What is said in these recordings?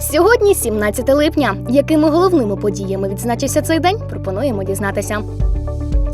Сьогодні 17 липня. Якими головними подіями відзначився цей день? Пропонуємо дізнатися.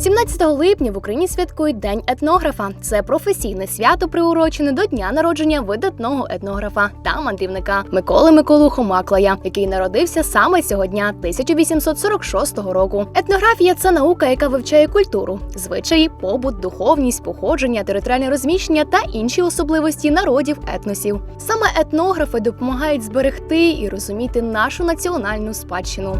17 липня в Україні святкують День етнографа. Це професійне свято, приурочене до дня народження видатного етнографа та мандрівника Миколи Миколуху Маклая, який народився саме цього дня 1846 року. Етнографія це наука, яка вивчає культуру, звичаї, побут, духовність, походження, територіальне розміщення та інші особливості народів етносів. Саме етнографи допомагають зберегти і розуміти нашу національну спадщину.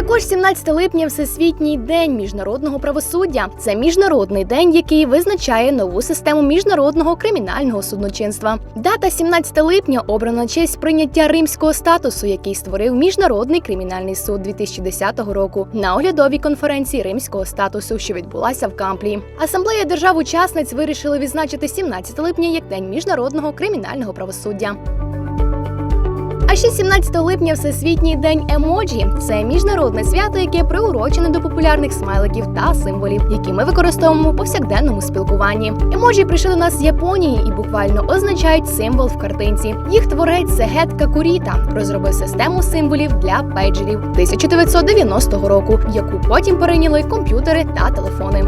Також 17 липня Всесвітній день міжнародного правосуддя. Це міжнародний день, який визначає нову систему міжнародного кримінального судочинства. Дата 17 липня обрана честь прийняття римського статусу, який створив міжнародний кримінальний суд 2010 року на оглядовій конференції римського статусу, що відбулася в Камплі. Асамблея держав-учасниць вирішили відзначити 17 липня як день міжнародного кримінального правосуддя. А ще 17 липня Всесвітній день емоджі. Це міжнародне свято, яке приурочене до популярних смайликів та символів, які ми використовуємо у повсякденному спілкуванні. Емоджі прийшли до нас з Японії і буквально означають символ в картинці. Їх творець Сегет Какуріта розробив систему символів для пейджерів 1990 року, яку потім перейняли комп'ютери та телефони.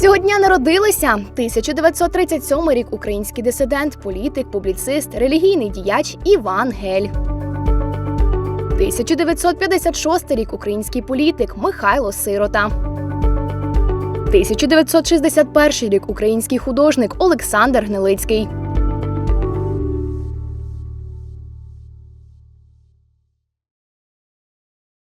Цього дня народилися 1937 рік український дисидент, політик, публіцист, релігійний діяч Іван Гель. 1956 рік український політик Михайло Сирота. 1961 рік український художник Олександр Гнилицький.